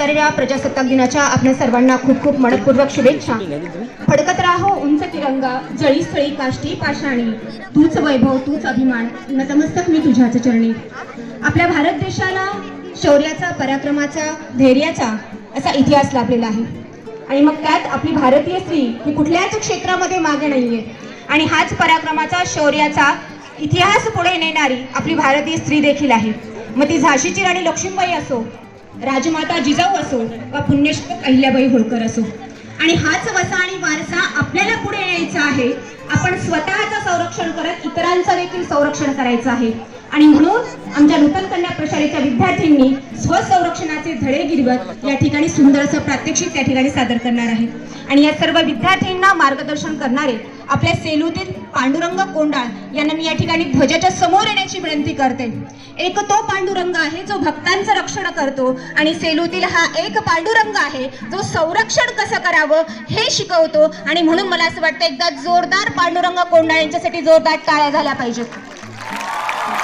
सत्तराव्या प्रजासत्ताक दिनाच्या आपल्या सर्वांना खूप खूप मनपूर्वक शुभेच्छा. फडकत राहो उंच तिरंगा जळी स्थळी काष्टी पाषाणी तूच वैभव तूच अभिमान नतमस्तक मी तुझ्याच चरणी. आपल्या भारत देशाला शौर्याचा पराक्रमाचा धैर्याचा असा इतिहास लाभलेला आहे. आणि मग त्यात आपली भारतीय स्त्री ही कुठल्याच क्षेत्रामध्ये मागे नाहीये. आणि हाच पराक्रमाचा शौर्याचा इतिहास पुढे नेणारी आपली भारतीय स्त्री देखील आहे. मग ती झाशीची राणी लक्ष्मीबाई असो राजमाता जिजाऊ असो वा पुण्यश्लोक अहिल्याबाई होळकर असो आणि हाच वसा आणि वारसा आपल्याला पुढे यायचा आहे. आपण स्वतःचं संरक्षण करत इतरांचं देखील संरक्षण करायचं आहे. आणि म्हणून आमच्या नूतन कन्या प्रशालेच्या विद्यार्थ्यांनी स्वसंरक्षणाचे धडे गिरवत या ठिकाणी सुंदर असं प्रात्यक्षिक त्या ठिकाणी सादर करणार आहे. आणि या सर्व विद्यार्थ्यांना मार्गदर्शन करणारे आपल्या सेलूतील पांडुरंग कोंडाळ यांना मी या ठिकाणी ध्वजाच्या समोर येण्याची विनंती करते. एक तो पांडुरंग आहे जो भक्तांचं रक्षण करतो आणि सेलूतील हा एक पांडुरंग आहे जो संरक्षण कसं करावं हे शिकवतो. आणि म्हणून मला असं वाटतं एकदा जोरदार पांडुरंग कोंडाळ यांच्यासाठी जोरदार टाळ्या झाल्या पाहिजेत.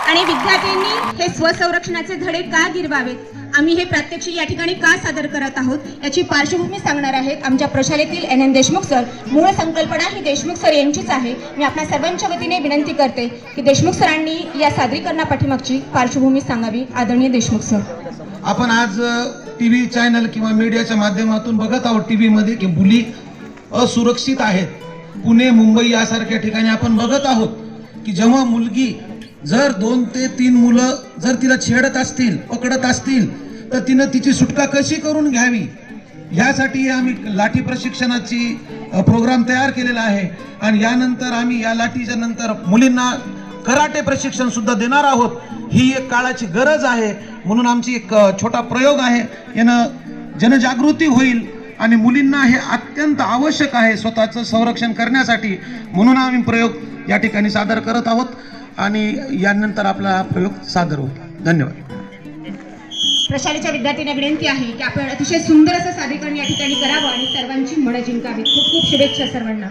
आणि विद्यार्थ्यांनी हे स्वसंरक्षणाचे धडे का गिरवावेत? आम्ही हे प्रात्यक्षिक या ठिकाणी का सादर करत आहोत? याची पार्श्वभूमी सांगणार आहेत आमच्या प्रशालेतील एन एन देशमुख सर. मूळ संकल्पना ही देशमुख सर यांचीच आहे. मी आपल्या सर्वांच्या वतीने विनंती करते की देशमुख सरांनी या सादरीकरणापाठीमागची पार्श्वभूमी सांगावी. आदरणीय देशमुख सर. आपण आज टी व्ही चॅनल किंवा मीडियाच्या माध्यमातून बघत आहोत. टी व्हीमध्ये की मुली असुरक्षित आहेत. पुणे मुंबई यासारख्या ठिकाणी आपण बघत आहोत की जेव्हा मुलगी जर दोन ते तीन मुलं जर तिला छेडत असतील पकडत असतील तर तिनं तिची सुटका कशी करून घ्यावी? यासाठी आम्ही लाठी प्रशिक्षणाची प्रोग्राम तयार केलेला आहे. आणि यानंतर आम्ही या लाठीच्या नंतर मुलींना कराटे प्रशिक्षण सुद्धा देणार आहोत. ही एक काळाची गरज आहे. म्हणून आमची एक छोटा प्रयोग आहे. यानं जनजागृती होईल आणि मुलींना हे अत्यंत आवश्यक आहे स्वतःचं संरक्षण करण्यासाठी. म्हणून आम्ही प्रयोग या ठिकाणी सादर करत आहोत. आणि यानंतर आपला हा प्रयोग सादर होईल. धन्यवाद. प्रशालेच्या विद्यार्थ्यांना विनंती आहे की आपण अतिशय सुंदर असं सादरीकरण या ठिकाणी करावं आणि सर्वांची मनं जिंकावी खूप खूप शुभेच्छा सर्वांना.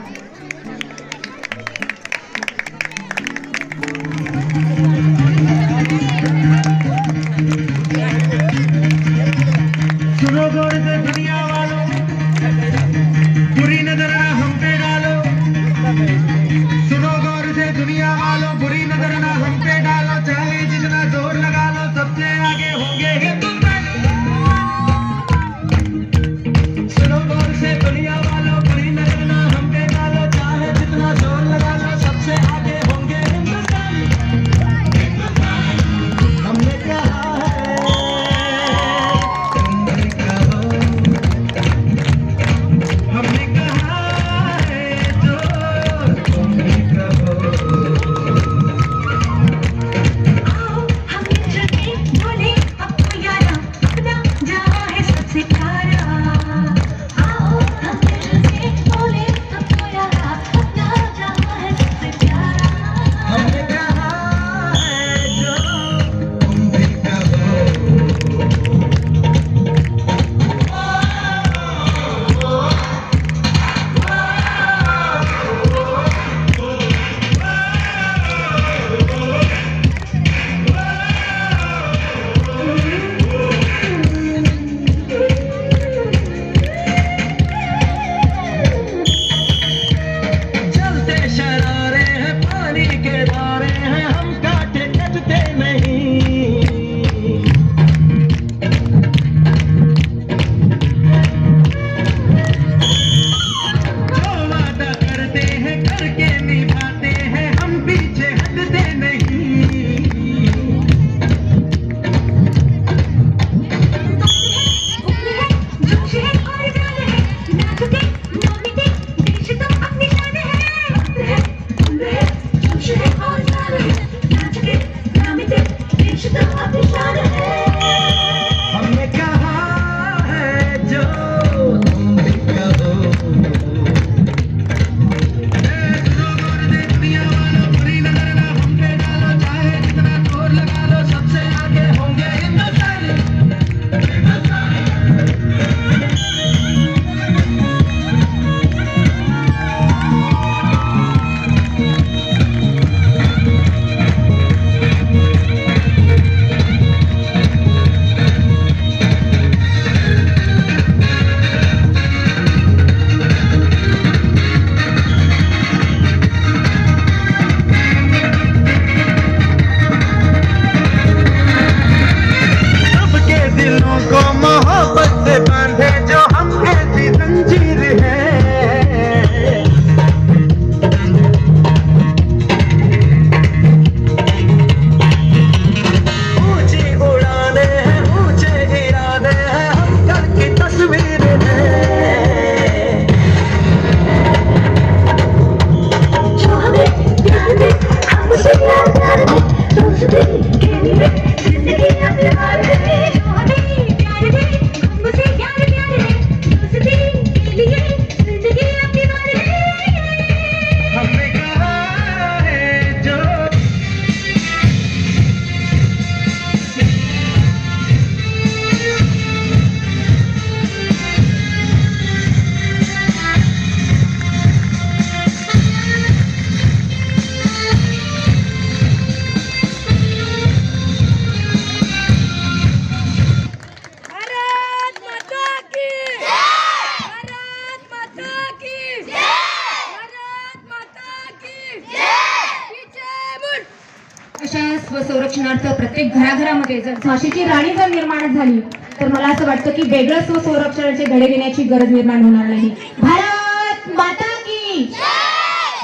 प्रत्येक घराघरामध्ये. जर झाशीची राणी जर निर्माण झाली तर मला असं वाटतं की वेगळं स्वसंरक्षणाचे धडे देण्याची गरज निर्माण होणार नाही. भारत माता की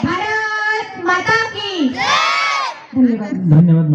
भारत माता की धन्यवाद. धन्यवाद